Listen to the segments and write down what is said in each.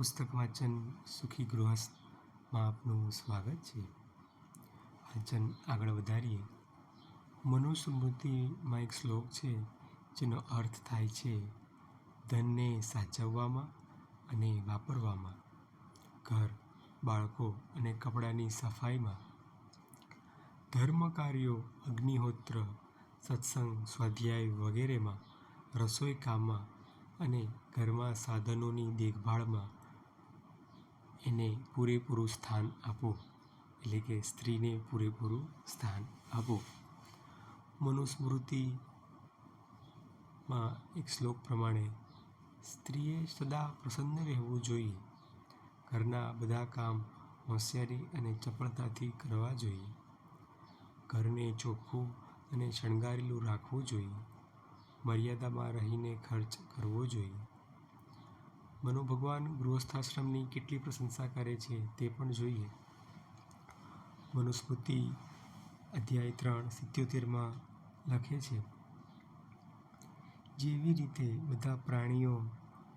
પુસ્તક વાંચન સુખી ગૃહસ્થમાં આપનું સ્વાગત છે. વાંચન આગળ વધારીએ. મનુસ્મૃતિમાં એક શ્લોક છે, જેનો અર્થ થાય છે, ધનને સાચવવામાં અને વાપરવામાં. ઘર, બાળકો અને કપડાની સફાઈમાં. ધર્મ કાર્યો અગ્નિહોત્ર, સત્સંગ, સ્વાધ્યાય વગેરેમાં, રસોઈ કામમાં અને ઘરમાં સાધનોની દેખભાળમાં એને પૂરેપૂરું સ્થાન આપો. એટલે કે સ્ત્રીને પૂરેપૂરું સ્થાન આપો. મનુસ્મૃતિમાં એક શ્લોક પ્રમાણે, સ્ત્રીએ સદા પ્રસન્ન રહેવું જોઈએ. ઘરના બધા કામ હોંશિયારી અને ચપળતાથી કરવા જોઈએ. ઘરને ચોખ્ખું અને શણગારેલું રાખવું જોઈએ. મર્યાદામાં રહીને ખર્ચ કરવો જોઈએ. મનુ ભગવાન ગૃહસ્થાશ્રમની કેટલી પ્રશંસા કરે છે તે પણ જોઈએ. મનુસ્મૃતિ અધ્યાય ત્રણ, સિત્યોતેરમાં લખે છે, જેવી રીતે બધા પ્રાણીઓ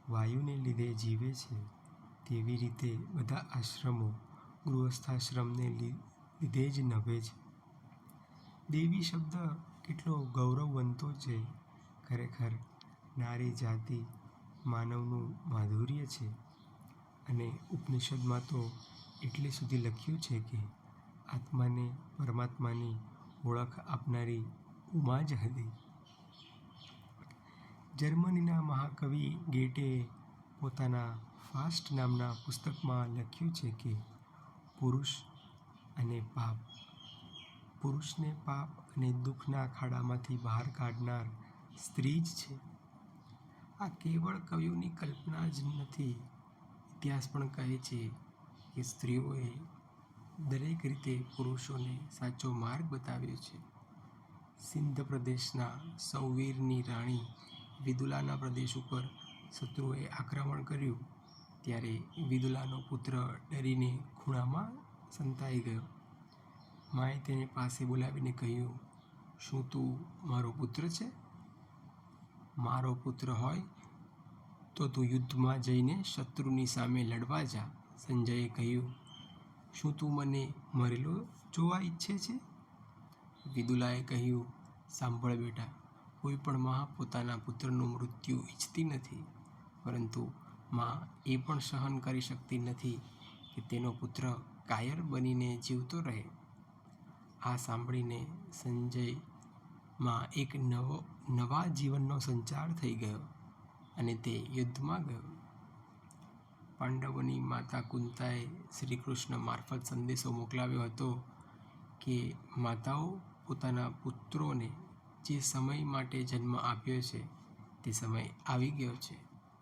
વાયુને લીધે જીવે છે, તેવી રીતે બધા આશ્રમો ગૃહસ્થાશ્રમને લીધે જ નભે છે. દેવી શબ્દ કેટલો ગૌરવવંતો છે. ખરેખર નારી જાતિ માનવનું માધુર્ય છે. અને ઉપનિષદમાં તો એટલે સુધી લખ્યું છે કે આત્માને પરમાત્માની ઓળખ આપનારી ઉમા જ હતી. જર્મનીના મહાકવિ ગેટે પોતાના ફાસ્ટ નામના પુસ્તકમાં લખ્યું છે કે પુરુષ અને પાપ. પુરુષને પાપ અને દુઃખના ખાડામાંથી બહાર કાઢનાર સ્ત્રી જ છે. આ કેવળ કવિઓની કલ્પના જ નથી. ઇતિહાસ પણ કહે છે કે સ્ત્રીઓએ દરેક રીતે પુરુષોને સાચો માર્ગ બતાવ્યો છે. સિંધ પ્રદેશના સૌવીરની રાણી વિદુલાના પ્રદેશ ઉપર શત્રુએ આક્રમણ કર્યું, ત્યારે વિદુલાનો પુત્ર ડરીને ખૂણામાં સંતાઈ ગયો. માએ તેને પાસે બોલાવીને કહ્યું, શું તું મારો પુત્ર છે? મારો પુત્ર હોય તો તું યુદ્ધમાં જઈને શત્રુની સામે લડવા જા, સંજયે કહ્યું. શું તું મને મરેલો જોવા ઈચ્છે છે? વિદુલાએ કહ્યું, સાંભળ બેટા, કોઈ પણ મા પોતાના પુત્રનું મૃત્યુ ઈચ્છતી નથી, પરંતુ મા એ પણ સહન કરી શકતી નથી કે તેનો પુત્ર કાયર બનીને જીવતો રહે. આ સાંભળીને સંજયમાં એક નવો, નવા જીવનનો સંચાર થઈ ગયો. અને તે યુદ્ધમાં ગયો. પાંડવોની માતા કુંતાએ શ્રી કૃષ્ણ મારફત સંદેશો મોકલાવ્યો હતો કે માતાઓ પોતાના પુત્રોને જે સમય માટે જન્મ આપ્યો છે, તે સમય આવી ગયો છે.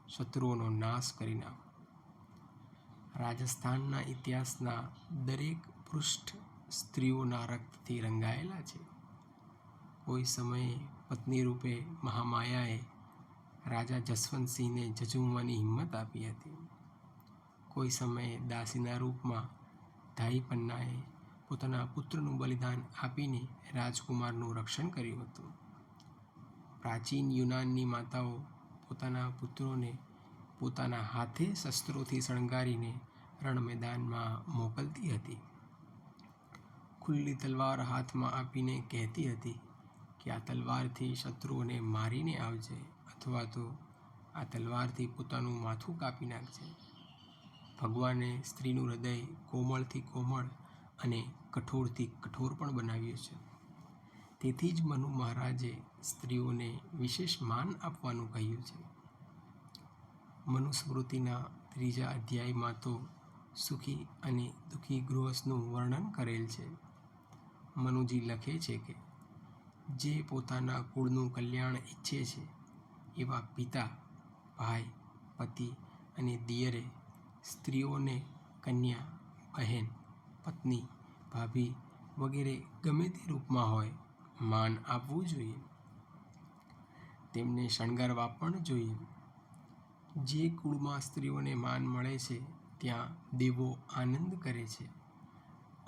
શત્રુઓનો નાશ કરી નાખો. રાજસ્થાનના ઇતિહાસના દરેક પૃષ્ઠ સ્ત્રીઓના રક્તથી રંગાયેલા છે. કોઈ સમયે પત્ની રૂપે મહામાયાએ રાજા જસવંતસિંહને જજુમવાની હિંમત આપી હતી. કોઈ સમયે દાસીના રૂપમાં ધાઈ પન્નાએ પોતાના પુત્રનું બલિદાન આપીને રાજકુમારનું રક્ષણ કર્યું હતું. પ્રાચીન યુનાનની માતાઓ પોતાના પુત્રોને પોતાના હાથે શસ્ત્રોથી શણગારીને રણ મેદાનમાં મોકલતી હતી. ખુલ્લી તલવાર હાથમાં આપીને કહેતી હતી કે આ તલવારથી શત્રુઓને મારીને આવજે. અથવા તો આ તલવારથી પોતાનું માથું કાપી નાખશે. ભગવાને સ્ત્રીનું હૃદય કોમળથી કોમળ અને કઠોરથી કઠોર પણ બનાવ્યું છે. તેથી જ મનુ મહારાજે સ્ત્રીઓને વિશેષ માન આપવાનું કહ્યું છે. મનુસ્મૃતિના ત્રીજા અધ્યાયમાં તો સુખી અને દુઃખી ગૃહસ્થનું વર્ણન કરેલ છે. મનુજી લખે છે કે, જે પોતાના કુળનું કલ્યાણ ઈચ્છે છે એવા પિતા, ભાઈ, પતિ અને દિયરે સ્ત્રીઓને કન્યા, બહેન, પત્ની, ભાભી વગેરે ગમે તે રૂપમાં હોય, માન આપવું જોઈએ. તેમને શણગારવા પણ જોઈએ. જે કુળમાં સ્ત્રીઓને માન મળે છે, ત્યાં દેવો આનંદ કરે છે.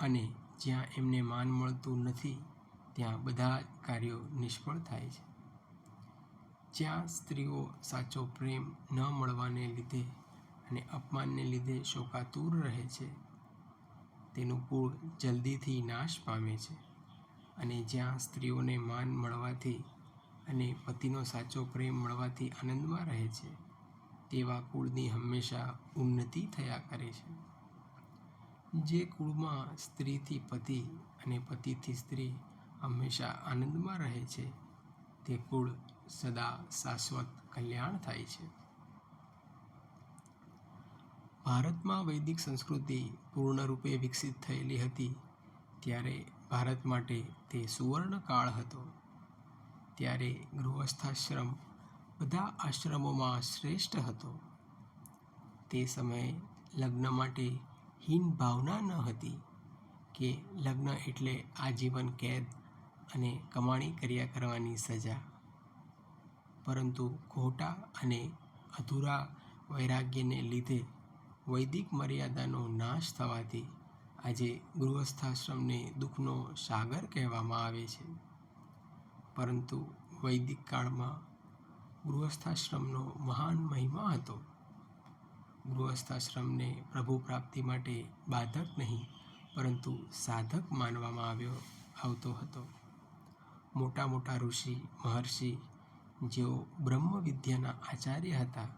અને જ્યાં એમને માન મળતું નથી, ત્યાં બધા કાર્યો નિષ્ફળ થાય છે. જ્યાં સ્ત્રીઓ સાચો પ્રેમ ન મળવાને લીધે અને અપમાનને લીધે શોકાતુર રહે છે. તેનું કુળ જલ્દીથી નાશ પામે છે અને જ્યાં સ્ત્રીઓને માન મળવાથી અને પતિનો સાચો પ્રેમ મળવાથી આનંદમાં રહે છે, તેવા કુળની હંમેશા ઉન્નતિ થયા કરે છે. જે કુળમાં સ્ત્રીથી પતિ અને પતિથી સ્ત્રી હંમેશા આનંદમાં રહે છે તે કુળ સદા શાશ્વત કલ્યાણ થાય છે. ભારતમાં વૈદિક સંસ્કૃતિ પૂર્ણરૂપે વિકસિત થયેલી હતી ત્યારે ભારત માટે તે સુવર્ણકાળ હતો. ત્યારે ગૃહસ્થાશ્રમ બધા આશ્રમોમાં શ્રેષ્ઠ હતો. તે સમયે લગ્ન માટે હીન ભાવના ન હતી કે લગ્ન એટલે આજીવન કેદ અને કમાણી કર્યા કરવાની સજા. પરંતુ ખોટા અને અધૂરા વૈરાગ્યને લીધે વૈદિક મર્યાદાનો નાશ થવાથી આજે ગૃહસ્થાશ્રમને દુઃખનો સાગર કહેવામાં આવે છે. પરંતુ વૈદિક કાળમાં ગૃહસ્થાશ્રમનો મહાન મહિમા હતો. ગૃહસ્થાશ્રમને પ્રભુ પ્રાપ્તિ માટે બાધક નહીં, પરંતુ સાધક માનવામાં આવ્યો, આવતો હતો. મોટા મોટા ઋષિ, મહર્ષિ જેઓ બ્રહ્મ વિદ્યાના આચાર્ય હતા,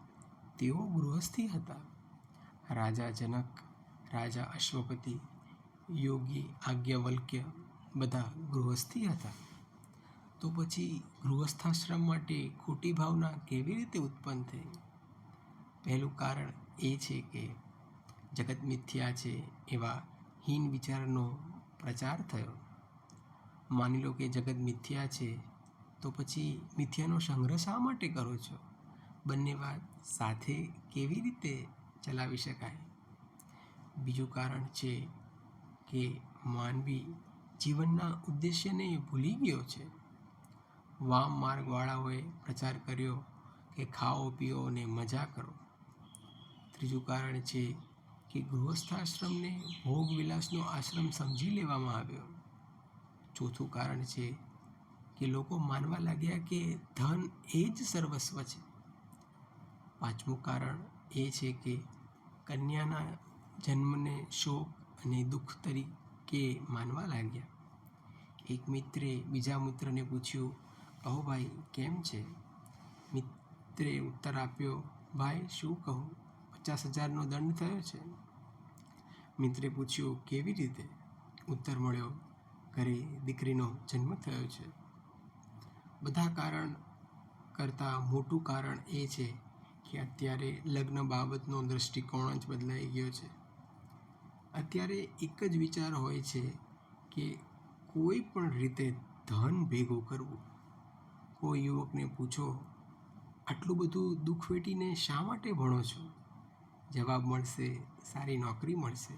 તેઓ ગૃહસ્થી હતા. રાજા જનક, રાજા અશ્વપતિ, યોગી, આજ્ઞાવલ્ક્ય બધા ગૃહસ્થી હતા. તો પછી ગૃહસ્થાશ્રમ માટે ખોટી ભાવના કેવી રીતે ઉત્પન્ન થઈ? પહેલું કારણ એ છે કે જગત મિથ્યા છે એવા હીન વિચારનો પ્રચાર થયો. માની લો કે જગત મિથ્યા છે, તો પછી મિથ્યાનો સંગ્રહ શા માટે કરો છો? બંને વાત સાથે કેવી રીતે ચલાવી શકાય? બીજું કારણ છે કે માનવી જીવનના ઉદ્દેશ્યને ભૂલી ગયો છે. વામ માર્ગવાળાઓએ પ્રચાર કર્યો કે ખાઓ, પીઓ અને મજા કરો. ત્રીજું કારણ છે કે ગૃહસ્થાશ્રમને ભોગ વિલાસનો આશ્રમ સમજી લેવામાં આવ્યો. ચોથું કારણ છે કે લોકો માનવા લાગ્યા કે ધન એ જ સર્વસ્વ છે. પાંચમું કારણ એ છે કે કન્યાના જન્મને શોક અને દુઃખ તરીકે માનવા લાગ્યા. એક મિત્રે બીજા મિત્રને પૂછ્યું, કહો ભાઈ, કેમ છે? મિત્રે ઉત્તર આપ્યો, ભાઈ, શું કહું? પચાસ હજારનો દંડ થયો છે. મિત્રે પૂછ્યું, કેવી રીતે? ઉત્તર મળ્યો ઘરે દીકરીનો જન્મ થયો છે. બધા કારણ કરતાં મોટું કારણ એ છે કે અત્યારે લગ્ન બાબતનો દૃષ્ટિકોણ જ બદલાઈ ગયો છે. અત્યારે એક જ વિચાર હોય છે કે કોઈ પણ રીતે ધન ભેગું કરવું. કોઈ યુવકને પૂછો, આટલું બધું દુઃખ વેઠીને શા માટે ભણો છો? જવાબ મળશે, સારી નોકરી મળશે.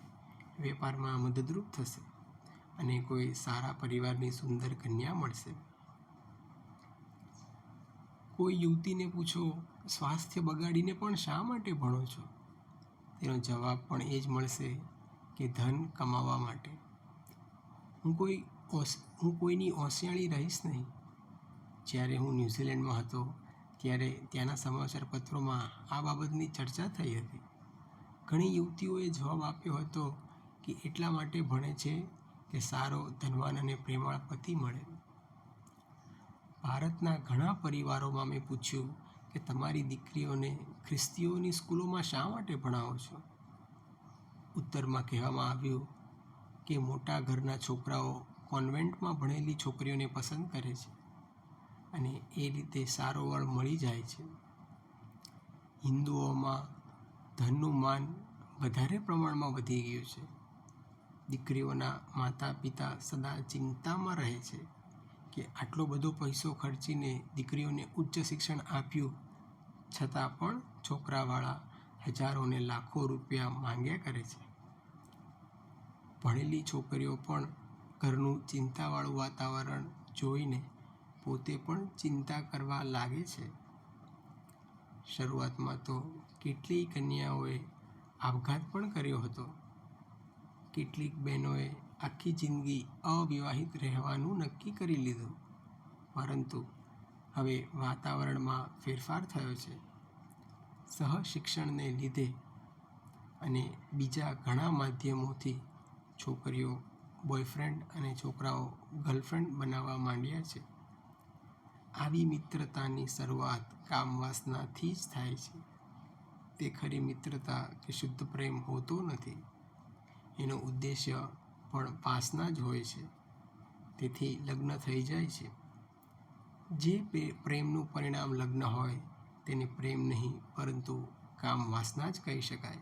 વેપારમાં મદદરૂપ થશે. અને કોઈ સારા પરિવારની સુંદર કન્યા મળશે. કોઈ યુવતીને પૂછો, સ્વાસ્થ્ય બગાડીને પણ શા માટે ભણો છો? તેનો જવાબ પણ એ જ મળશે કે ધન કમાવા માટે. હું કોઈ હું કોઈની ઓસિયાળી રહીશ નહીં. જ્યારે હું ન્યૂઝીલેન્ડમાં હતો, ત્યારે ત્યાંના સમાચાર પત્રોમાં આ બાબતની ચર્ચા થઈ હતી. ઘણી યુવતીઓએ જવાબ આપ્યો હતો કે એટલા માટે ભણે છે કે સારો ધનવાન અને પ્રેમાળ પતિ મળે. ભારતના ઘણા પરિવારોમાં મેં પૂછ્યું કે તમારી દીકરીઓને ખ્રિસ્તીઓની સ્કૂલોમાં શા માટે ભણાવો છો? ઉત્તરમાં કહેવામાં આવ્યું કે મોટા ઘરના છોકરાઓ કોન્વેન્ટમાં ભણેલી છોકરીઓને પસંદ કરે છે અને એ રીતે સારો વળ મળી જાય છે. હિન્દુઓમાં ધનનું માન વધારે પ્રમાણમાં વધી ગયું છે. દીકરીઓના માતા પિતા સદા ચિંતામાં રહે છે કે આટલો બધો પૈસો ખર્ચીને દીકરીઓને ઉચ્ચ શિક્ષણ આપ્યું, છતાં પણ છોકરાવાળા હજારોને લાખો રૂપિયા માંગ્યા કરે છે. ભણેલી છોકરીઓ પણ ઘરનું ચિંતાવાળું વાતાવરણ જોઈને પોતે પણ ચિંતા કરવા લાગે છે. શરૂઆતમાં તો કેટલીય કન્યાઓએ આપઘાત પણ કર્યો હતો. કેટલીક બહેનોએ આખી જિંદગી અવિવાહિત રહેવાનું નક્કી કરી લીધું. પરંતુ હવે વાતાવરણમાં ફેરફાર થયો છે. સહશિક્ષણને લીધે અને બીજા ઘણા માધ્યમોથી છોકરીઓ બોયફ્રેન્ડ અને છોકરાઓ ગર્લફ્રેન્ડ બનાવવા માંડ્યા છે. આવી મિત્રતાની શરૂઆત કામવાસનાથી જ થાય છે. તે ખરી મિત્રતા કે શુદ્ધ પ્રેમ હોતો નથી. એનો ઉદ્દેશ્ય પણ વાસના જ હોય છે. તેથી લગ્ન થઈ જાય છે. જે પ્રેમનું પરિણામ લગ્ન હોય, તેને પ્રેમ નહીં, પરંતુ કામ વાસના જ કહી શકાય.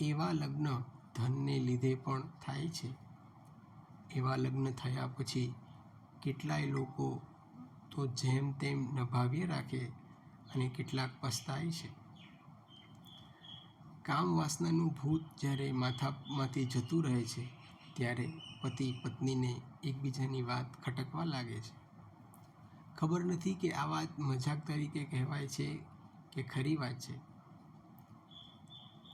એવા લગ્ન ધનને લીધે પણ થાય છે. એવા લગ્ન થયા પછી કેટલાય લોકો તો જેમ તેમ નભાવ્ય રાખે અને કેટલાક પસ્તાય છે. કામ વાસનાનું ભૂત જ્યારે માથામાંથી જતું રહે છે, ત્યારે પતિ પત્નીને એકબીજાની વાત ખટકવા લાગે છે. ખબર નથી કે આ વાત મજાક તરીકે કહેવાય છે કે ખરી વાત છે.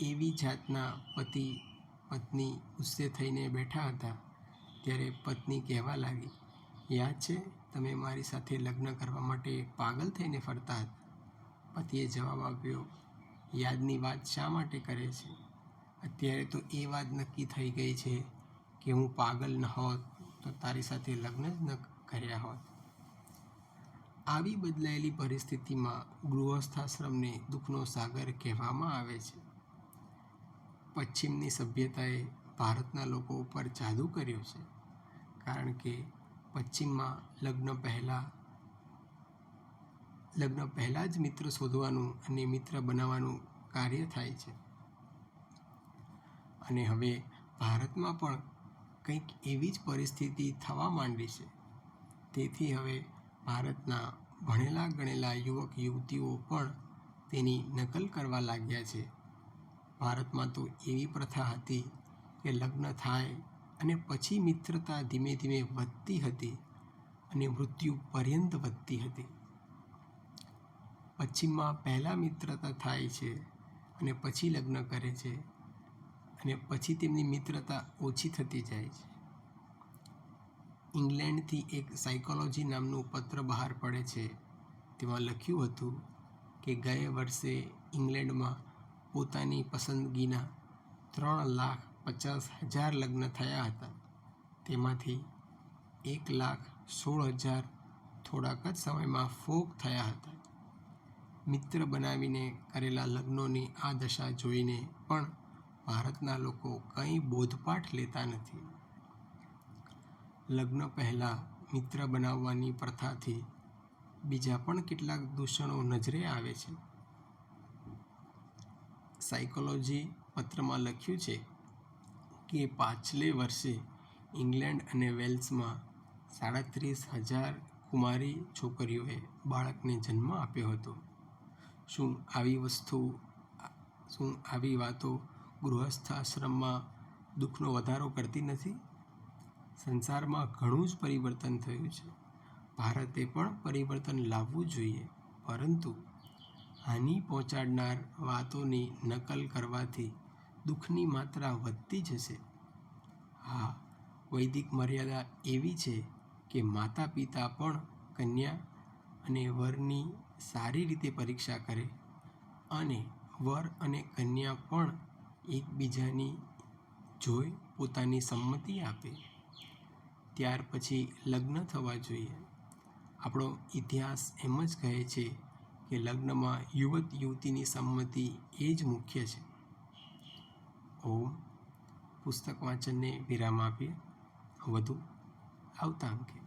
એવી જાતના પતિ પત્ની ગુસ્સે થઈને બેઠા હતા ત્યારે પત્ની કહેવા લાગી, યાદ છે, તમે મારી સાથે લગ્ન કરવા માટે પાગલ થઈને ફરતા હતા? પતિએ જવાબ આપ્યો યાદની વાત શા માટે કરે છે? અત્યારે તો એ વાત નક્કી થઈ ગઈ છે કે હું પાગલ ન હોત તો તારી સાથે લગ્ન જ ન કર્યા હોત. આવી બદલાયેલી પરિસ્થિતિમાં ગૃહસ્થાશ્રમને દુઃખનો સાગર કહેવામાં આવે છે. પશ્ચિમની સભ્યતાએ ભારતના લોકો ઉપર જાદુ કર્યો છે. કારણ કે પશ્ચિમમાં લગ્ન પહેલાં લગ્ન પહેલાં જ મિત્ર શોધવાનું અને મિત્ર બનાવવાનું કાર્ય થાય છે. અને હવે ભારતમાં પણ કંઈક એવી જ પરિસ્થિતિ થવા માંડી છે. તેથી હવે ભારતના ભણેલા ગણેલા યુવક યુવતીઓ પણ તેની નકલ કરવા લાગ્યા છે. ભારતમાં તો એવી પ્રથા હતી કે લગ્ન થાય અને પછી મિત્રતા ધીમે ધીમે વધતી હતી અને મૃત્યુ પર્યંત વધતી હતી. પશ્ચિમમાં પહેલાં મિત્રતા થાય છે અને પછી લગ્ન કરે છે અને પછી તેમની મિત્રતા ઓછી થતી જાય છે. ઇંગ્લેન્ડથી એક સાયકોલોજી નામનું પત્ર બહાર પડે છે. તેમાં લખ્યું હતું કે ગયા વર્ષે ઇંગ્લેન્ડમાં પોતાની પસંદગીના ત્રણ લાખ પચાસ હજાર લગ્ન થયા હતા. તેમાંથી એક લાખ સોળ હજાર થોડાક જ સમયમાં ફોક થયા હતા. મિત્ર બનાવીને કરેલા લગ્નોની આ દશા જોઈને પણ ભારતના લોકો કંઈ બોધપાઠ લેતા નથી. લગ્ન પહેલાં મિત્ર બનાવવાની પ્રથાથી બીજા પણ કેટલાક દૂષણો નજરે આવે છે. સાયકોલોજી પત્રમાં લખ્યું છે કે પાછલે વર્ષે ઇંગ્લેન્ડ અને વેલ્સમાં સાડત્રીસ હજાર કુમારી છોકરીઓએ બાળકને જન્મ આપ્યો હતો. શું આવી વસ્તુ, શું આવી વાતો ગૃહસ્થ આશ્રમમાં દુઃખનો વધારો કરતી નથી? સંસારમાં ઘણું જ પરિવર્તન થયું છે. ભારતે પણ પરિવર્તન લાવવું જોઈએ, પરંતુ હાનિ પહોંચાડનાર વાતોની નકલ કરવાથી દુઃખની માત્રા વધતી જશે. હા, વૈદિક મર્યાદા એવી છે કે માતા પિતા પણ કન્યા અને વરની સારી રીતે પરીક્ષા કરે અને વર અને કન્યા પણ એકબીજાની જોઈ પોતાની સંમતિ આપે. ત્યાર પછી લગ્ન થવા જોઈએ. આપણો ઇતિહાસ એમ જ કહે છે કે લગ્નમાં યુવત યુવતીની સંમતિ એ જ મુખ્ય છે. ઓમ પુસ્તક વાંચનને વિરામ આપીએ. વધુ આવતા અંકે.